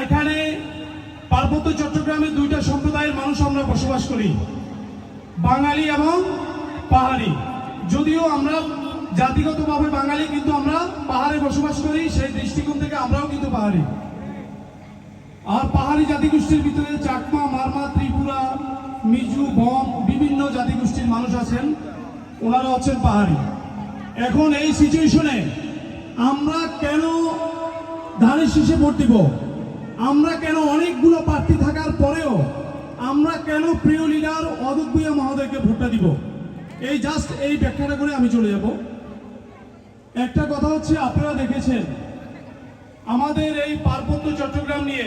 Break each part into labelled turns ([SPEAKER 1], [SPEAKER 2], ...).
[SPEAKER 1] এখানে পার্বত্য চট্টগ্রামে দুইটা সম্প্রদায়ের মানুষ আমরা বসবাস করি। বাঙালি এবং পাহাড়ি। যদিও আমরা জাতিগতভাবে বাঙালি, কিন্তু আমরা পাহাড়ে বসবাস করি, সেই দৃষ্টিকোণ থেকে আমরাও কিন্তু পাহাড়ি। আর পাহাড়ি জাতিগোষ্ঠীর ভিতরে চাকমা, মারমা, ত্রিপুরা, মিজু, বম বিভিন্ন জাতিগোষ্ঠীর মানুষ আছেন। ওনারা হচ্ছেন পাহাড়ি। এখন এই সিচুয়েশনে আমরা কেন ধানের শীষে ভোট দিব? আমরা কেন অনেকগুলো প্রার্থী থাকার পরেও আমরা কেন প্রিয় লিডার অদূত ভূঁইয়া মহোদয়কে ভোটটা দিব? এই জাস্ট এই ব্যাখ্যাটা করে আমি চলে যাব। একটা কথা হচ্ছে, আপনারা দেখেছেন, আমাদের এই পার্বত্য চট্টগ্রাম নিয়ে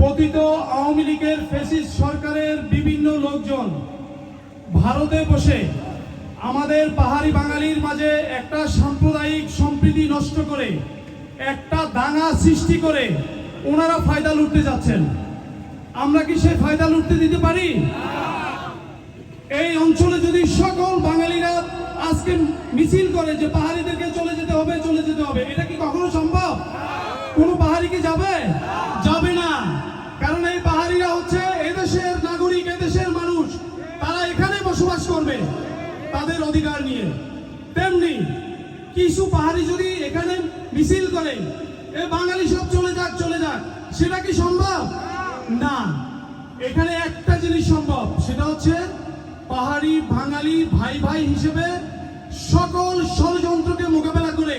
[SPEAKER 1] পতিত আওয়ামী লীগের ফেসিস সরকারের বিভিন্ন লোকজন ভারতে বসে আমাদের পাহাড়ি বাঙালির মাঝে একটা সাম্প্রদায়িক সম্প্রীতি নষ্ট করে, একটা দাঙ্গা সৃষ্টি করে ওনারা ফায়দা লুটতে যাচ্ছেন। আমরা কি সেই ফায়দা লুটতে দিতে পারি? এই অঞ্চলে যদি সকল বাঙালিরা আজকে মিছিল করে যে পাহাড়িদেরকে চলে যেতে হবে, চলে যেতে হবে, এটা কি কখনো সম্ভব? কোন পাহাড়ি কি যাবে? যাবে না। কারণ এই পাহাড়িরা হচ্ছে এদেশের নাগরিক, এদেশের মানুষ। তারা এখানে বসবাস করবে তাদের অধিকার নিয়ে। তেমনি কিছু পাহাড়ি যদি এখানে মিছিল করে এ বাঙালি সব চলে যাক চলে যাক। সেটা কি সম্ভব? না। এখানে একটা জিনিস সম্ভব, সেটা হচ্ছে পাহাড়ি বাঙালি ভাই ভাই হিসেবে সকল ষড়যন্ত্রকে মোকাবেলা করে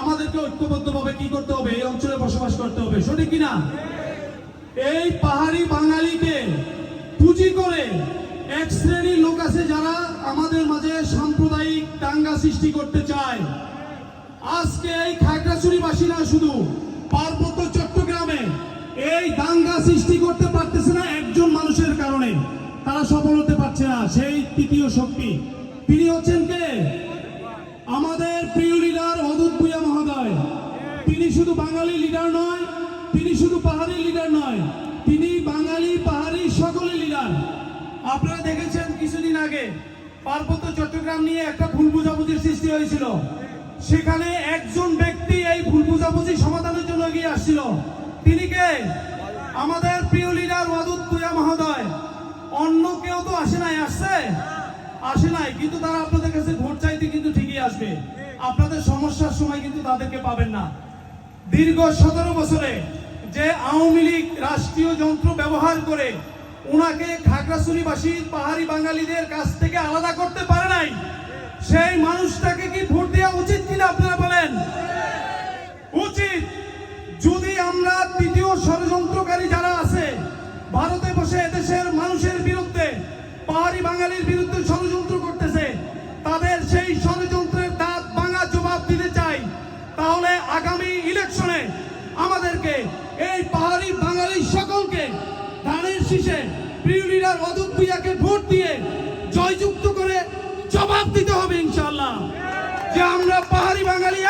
[SPEAKER 1] আমাদেরকে ঐক্যবদ্ধভাবে কি করতে হবে? এই অঞ্চলে বসবাস করতে হবে। সঠিক কিনা? এই পাহাড়ি বাঙালিকে পুঁজি করে এক শ্রেণির লোক আছে যারা আমাদের মাঝে সাম্প্রদায়িক দাঙ্গা সৃষ্টি করতে চায়। আজকে এই খাগড়াছড়ি বাসী না শুধু পার্বত্য চট্টগ্রামে এই দাঙ্গা সৃষ্টি করতে পারতেছে না একজন মানুষের কারণে। তারা সফল হতে পারছে না, সেই তৃতীয় শক্তি। তিনি হচ্ছেন কে? আমাদের প্রিয় লিডার অদূত ভূঁইয়া মহোদয়। তিনি শুধু বাঙালি লিডার নয়, তিনি শুধু পাহাড়ি লিডার নয়, তিনি বাঙালি, পাহাড়ি সকলে লিডার আপনারা দেখেছেন কিছুদিন আগে পার্বত্য চট্টগ্রাম নিয়ে একটা ভুল বুঝাবুঝির সৃষ্টি হয়েছিল। সেখানে একজন ব্যক্তি এই ভুল বুঝাবুঝি সমাধানের জন্য এগিয়ে আসছিল। তিনি কে? আমাদের প্রিয় লিডার ওয়াদুদ তুয়া মহোদয়। অন্য কেউ তো আসে নাই, আসছে? আসে নাই, কিন্তু তারা আপনাদের কাছে ভোট চাইতে কিন্তু ঠিকই আসবে। আপনাদের সমস্যার সময় কিন্তু তাদেরকে পাবেন না। দীর্ঘ সতেরো বছরে যে আওয়ামী লীগ রাষ্ট্রীয় যন্ত্র ব্যবহার করে ওনাকে খাগড়াছড়িবাসী পাহাড়ি বাঙালিদের কাছ থেকে আলাদা করতে পারে নাই, সেই মানুষটাকে কি ভোট দেওয়া উচিত কিনা আপনারা বলেন উচিত যদি আমরা তৃতীয় ষড়যন্ত্রকারী যারা আছে, ভারতে বসে এদেশের মানুষের বিরুদ্ধে, পাহাড়ি বাঙালির বিরুদ্ধে ষড়যন্ত্র করতেছে, তাদের সেই ষড়যন্ত্রের দাঁত ভাঙা জবাব দিতে চাই। তাহলে আগামী ইলেকশনে আমাদেরকে এই পাহাড়ি বাঙালি সকলকে ধানের শীষে প্রিয় লিডার অদূত ভোট দিয়ে জয়যুক্ত করে জবাব দিতে হবে ইনশাল্লাহ যে আমরা পাহাড়ি বাঙালি